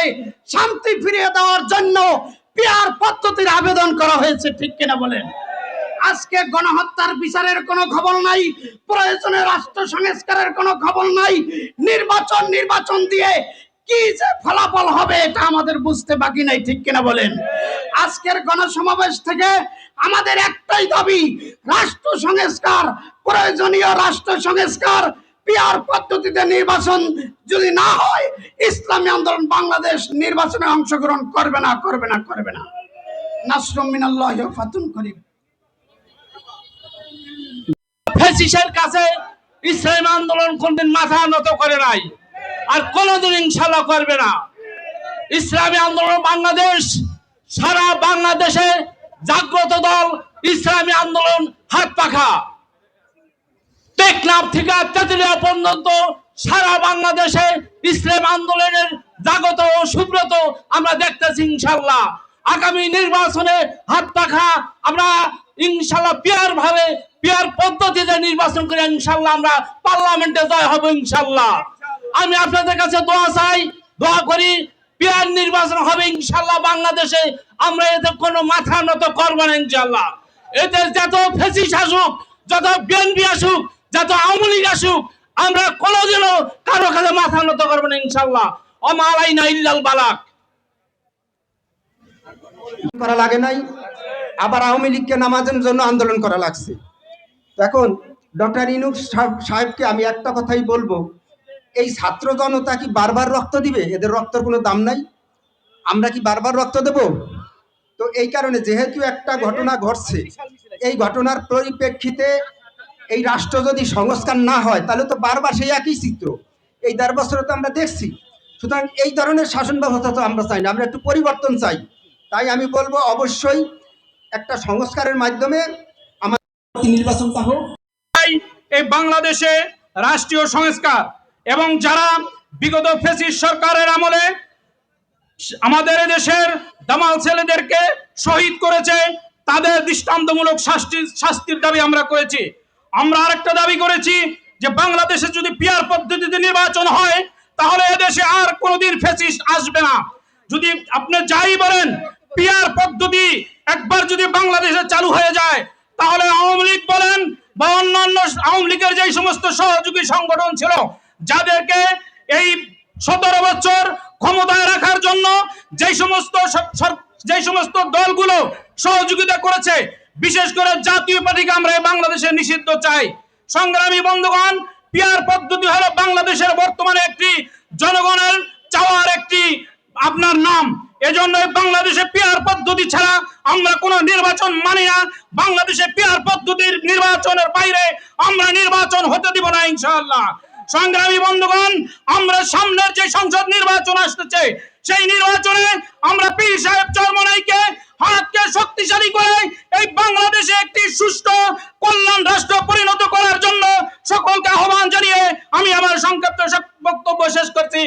করে শান্তি ফিরিয়ে দেওয়ার জন্য পিয়ার পদ্ধতির আবেদন করা হয়েছে, ঠিক কিনা বলেন? আজকে গণহত্যার বিচারের কোনো খবর নাই, প্রয়োজনে রাষ্ট্র সংস্কারের কোনো খবর নাই, নির্বাচন নির্বাচন দিয়ে কি যে ফলাফল হবে এটা আমাদের বুঝতে বাকি নাই, ঠিক কিনা বলেন? আজকের গণসমাবেশ থেকে আমাদের একটাই দাবি, রাষ্ট্র সংস্কার, প্রয়োজনীয় রাষ্ট্র সংস্কার পিয়ার পদ্ধতিতে নির্বাচন যদি না হয়, ইসলামী আন্দোলন বাংলাদেশ নির্বাচনে অংশগ্রহণ করবে না করবে না করবে না। মাথা করে নাই, আর করবে না। ইসলামী আন্দোলন বাংলাদেশ, সারা বাংলাদেশে জাগ্রত দল, ইসলামী আন্দোলন হাত পাখা। টেকনাফ থেকে তেতুলিয়া পর্যন্ত সারা বাংলাদেশে ইসলাম আন্দোলনের জাগত ও সুব্রত আমরা দেখতেছি ইনশাল্লাহ আগামী নির্বাচনে হাত পাখা আমরা ইনশাল্লাহ পিয়ার ভাবে, পিয়ার পদ্ধতিতে নির্বাচন করে ইনশাল্লাহ আমরা পার্লামেন্টে জয় হব ইনশাল্লাহ আমি আপনাদের কাছে দোয়া চাই, দোয়া করি পিয়ার নির্বাচন হবে ইনশাল্লাহ বাংলাদেশে। আমরা এতে কোনো মাথা নত করব না ইনশাল্লাহ এদের যত ফেসিস আসুক, যত বিএনপি আসুক যত আওয়ামী লীগ আসুক, আমরা কোনোদিনও কারও কাছে মাথা নত করব না ইনশাল্লাহ অমালাইনা ইল্লাল বালাক। করা লাগে নাই, আবার আওয়ামী লীগকে নামাজের জন্য আন্দোলন করা লাগছে। এখন ডক্টর ইনুক সাহেবকে আমি একটা কথাই বলব, এই ছাত্র জনতা কি বারবার রক্ত দিবে? এদের রক্তের কোনো দাম নাই? আমরা কি বারবার রক্ত দেব? তো এই কারণে যেহেতু একটা ঘটনা ঘটছে, এই ঘটনার পরিপ্রেক্ষিতে এই রাষ্ট্র যদি সংস্কার না হয়, তাহলে তো বারবার সেই একই চিত্র। এই দেড় বছরে তো আমরা দেখছি। সুতরাং এই ধরনের শাসন ব্যবস্থা তো আমরা চাই না, আমরা একটু পরিবর্তন চাই। তাই আমি বলব, অবশ্যই একটা সংস্কারের মাধ্যমে আমাদের নির্বাচনটা হোক। এই বাংলাদেশে রাষ্ট্রীয় সংস্কার এবং যারা বিগত ফেসিস সরকারের আমলে আমাদের দেশের দামাল ছেলেদেরকে শহীদ করেছে, তাদের দৃষ্টান্তমূলক শাস্তির শাস্তির দাবি আমরা করেছি। আমরা আরেকটা দাবি করেছি যে বাংলাদেশে যদি পিয়ার পদ্ধতিতে নির্বাচন হয়, তাহলে এদেশে আর কোনোদিন ফেসিস আসবে না। যদি আপনি যাই বলেন, পিয়ার পদ্ধতি একবার যদি বাংলাদেশে চালু হয়ে যায়, তাহলে আওয়ামী লীগ বলেন বা অন্যান্য আওয়ামী লীগের যে সমস্ত সহযোগী সংগঠন ছিল, যাদেরকে এই সতেরো বছর ক্ষমতায় রাখার জন্য যে সমস্ত যে সমস্ত দলগুলো সহযোগিতা করেছে বিশেষ করে জাতীয় পার্টিকে আমরা এই বাংলাদেশে নিষিদ্ধ চাই। সংগ্রামী বন্ধুগণ, পিয়ার পদ্ধতি হলো বাংলাদেশের বর্তমানে একটি জনগণের চাওয়ার একটি আপনার নাম। এজন্য বাংলাদেশে পিয়ার পদ্ধতি ছাড়া আমরা কোনো নির্বাচন মানি না। বাংলাদেশে পিয়ার পদ্ধতির নির্বাচনের বাইরে আমরা নির্বাচন হতে দিব না ইনশাআল্লাহ। সংগ্রামী বন্ধুগণ, আমরা সামনের যে সংসদ নির্বাচন আসতেছে সেই নির্বাচনে আমরা পীর সাহেব চরমনাইকে হাতকে শক্তিশালী করে এই বাংলাদেশে একটি সুস্থ কল্যাণ রাষ্ট্র পরিণত করার জন্য সকলকে আহ্বান জানিয়ে আমি আমার সংক্ষিপ্ত বক্তব্য শেষ করছি।